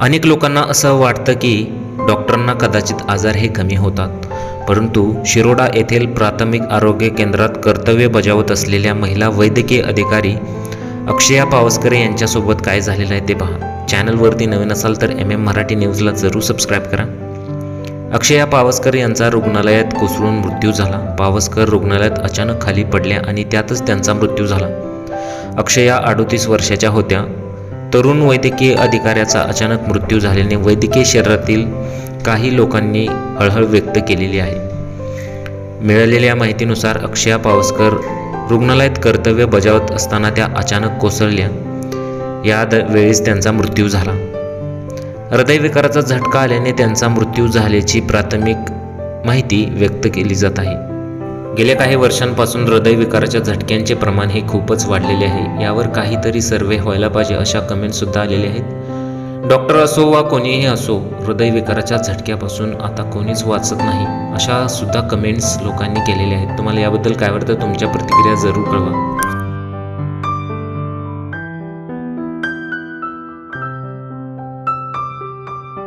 अनेक लोकांना असं वाटतं की डॉक्टरांना कदाचित आजार हे कमी होतात. परंतु शिरोडा येथील प्राथमिक आरोग्य केंद्रात कर्तव्य बजावत असलेल्या महिला वैद्यकीय अधिकारी अक्षया पावसकर यांच्यासोबत काय झालेलं आहे ते पहा. चॅनलवरती नवीन असाल तर एम एम मराठी न्यूजला जरूर सबस्क्राईब करा. अक्षया पावसकर यांचा रुग्णालयात कोसळून मृत्यू झाला. पावसकर रुग्णालयात अचानक खाली पडल्या आणि त्यातच त्यांचा मृत्यू झाला. अक्षया अडोतीस वर्षाच्या होत्या. तरुण वैद्यकीय अधिकाऱ्याचा अचानक मृत्यू झाल्याने वैद्यकीय शरीरातील काही लोकांनी हळहळ व्यक्त केलेली आहे. मिळालेल्या माहितीनुसार अक्षया पावसकर रुग्णालयात कर्तव्य बजावत असताना त्या अचानक कोसळल्या. या द वेळेस त्यांचा मृत्यू झाला. हृदयविकाराचा झटका आल्याने त्यांचा मृत्यू झाल्याची प्राथमिक माहिती व्यक्त केली जात आहे. गेल्या काही वर्षांपासून हृदयविकाराच्या झटक्यांचे प्रमाण हे खूपच वाढलेले आहे. यावर काहीतरी सर्वे व्हायला पाहिजे अशा कमेंट्ससुद्धा आलेल्या आहेत. डॉक्टर असो वा कोणीही असो हृदयविकाराच्या झटक्यापासून आता कोणीच वाचत नाही अशा सुद्धा कमेंट्स लोकांनी केलेल्या आहेत. तुम्हाला याबद्दल काय वाटतं? तुमच्या प्रतिक्रिया जरूर कळवा.